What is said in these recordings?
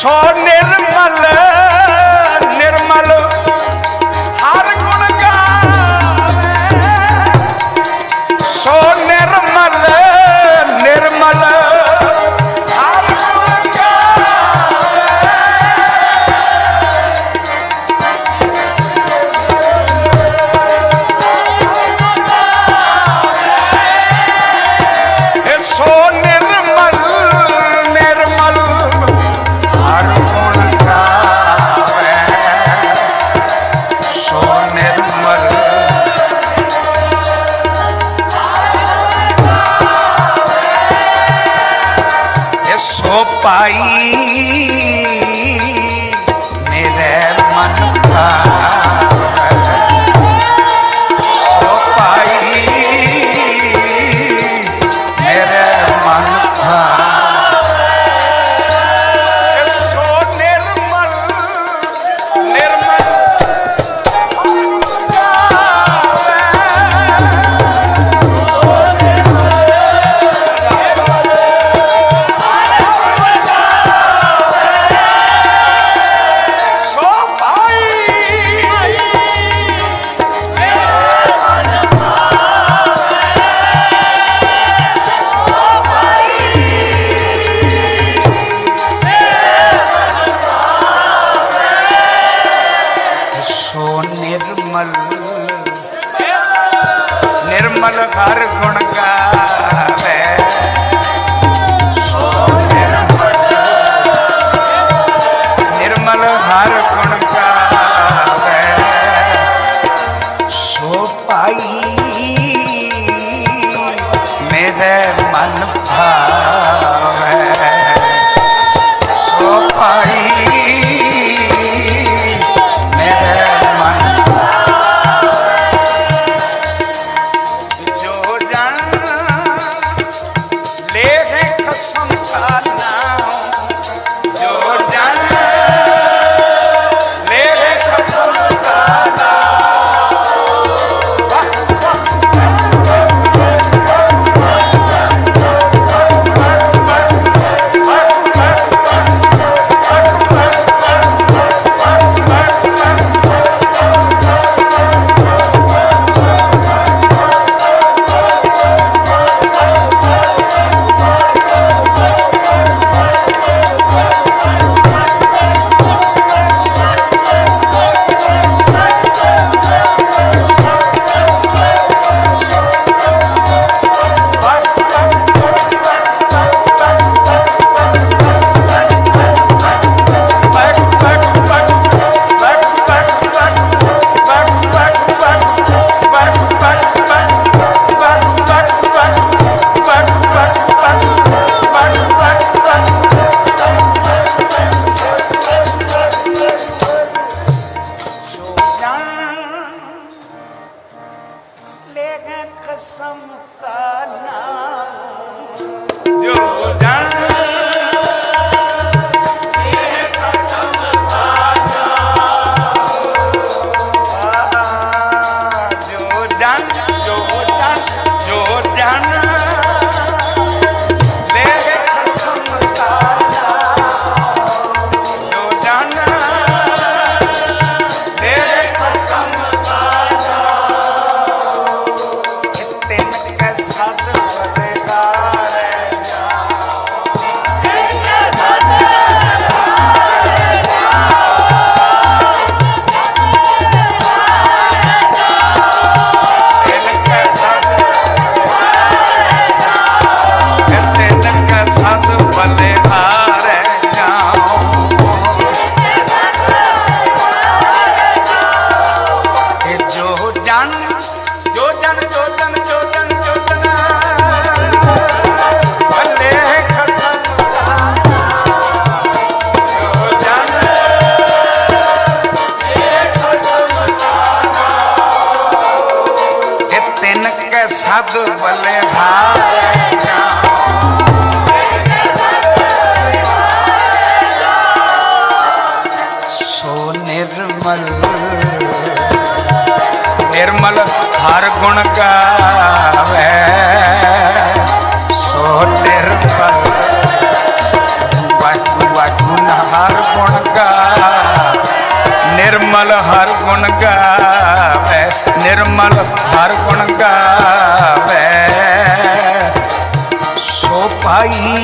স্বর্ণের মালা। 白。some fun do. ਸਦ ਬਲੇ ਭਾਰੇ ਜਾ ਸੋ ਨਿਰਮਲ ਨਿਰਮਲ ਹਰ ਗੁਣ ਗਾਵੇ। ਸੋ ਨਿਰਮਲ ਵਾਕੂ ਵਾਕੂ ਹਰ ਗੁਣ ਗਾਵੇ। ਨਿਰਮਲ ਹਰ ਗੁਣ ਗਾਵੇ, ਨਿਰਮਲ ਹਰ ਗੁਣ ਗਾਵੇ। ਪਾਈ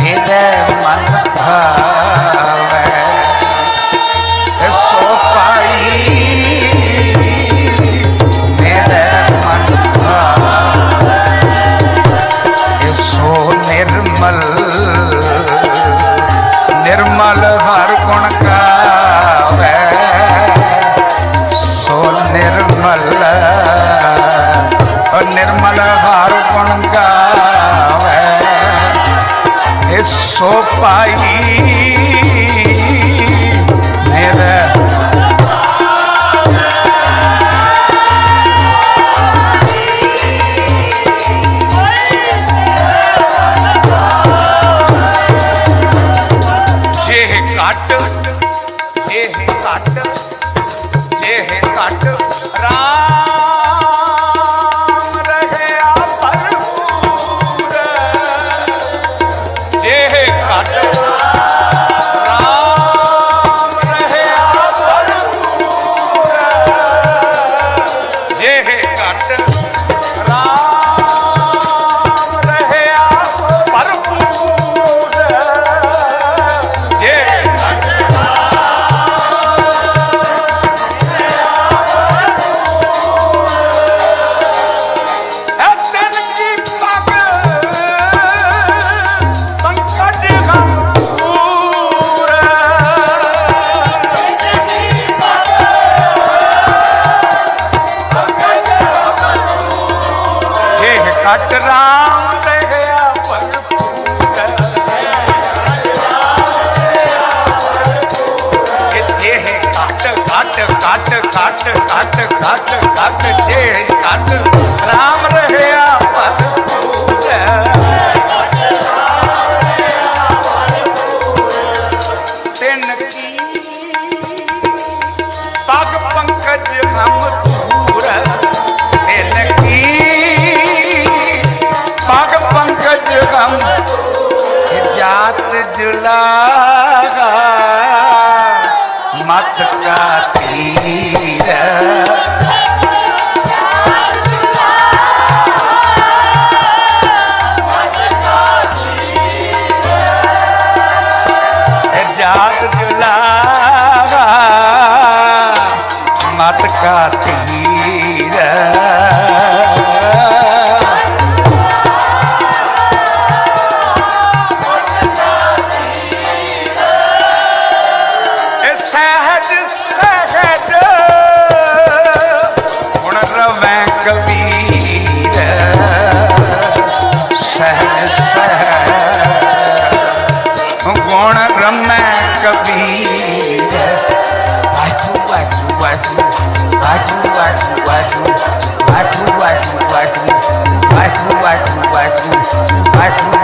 ਮੇਰੇ ਮਨ ਭਾਵੇ ਸੋ ਪਾਈ ਮੇਰੇ ਮਨ ਭਾਵੇ ਸੋ ਨਿਰਮਲ ਨਿਰਮਲ ਹਰ ਗੁਣ ਗਾਵੇ। ਸੋ ਨਿਰਮਲ ਨਿਰਮਲ ਹਰ ਗੁਣ ਸੋ ਪਾਈ ਕਟ ਕਟ ਕਟ ਕਟ ਕਟ ਕਟ ਜੇ ਕਟ ਰਾਮ ਰਹਿਆ ਭਰਪੂਰ ਤਿੰਨ ਕੀ? ਪਗ ਪੰਕਜ ਹਮ ਧੂਰ ਤਿੰਨ ਕੀ? ਪਗ ਪੰਕਜ ਹਮ ਜਾਤ ਜੁਲਾਗਾ ਮਤ ਕਾ black, black, black, black, black.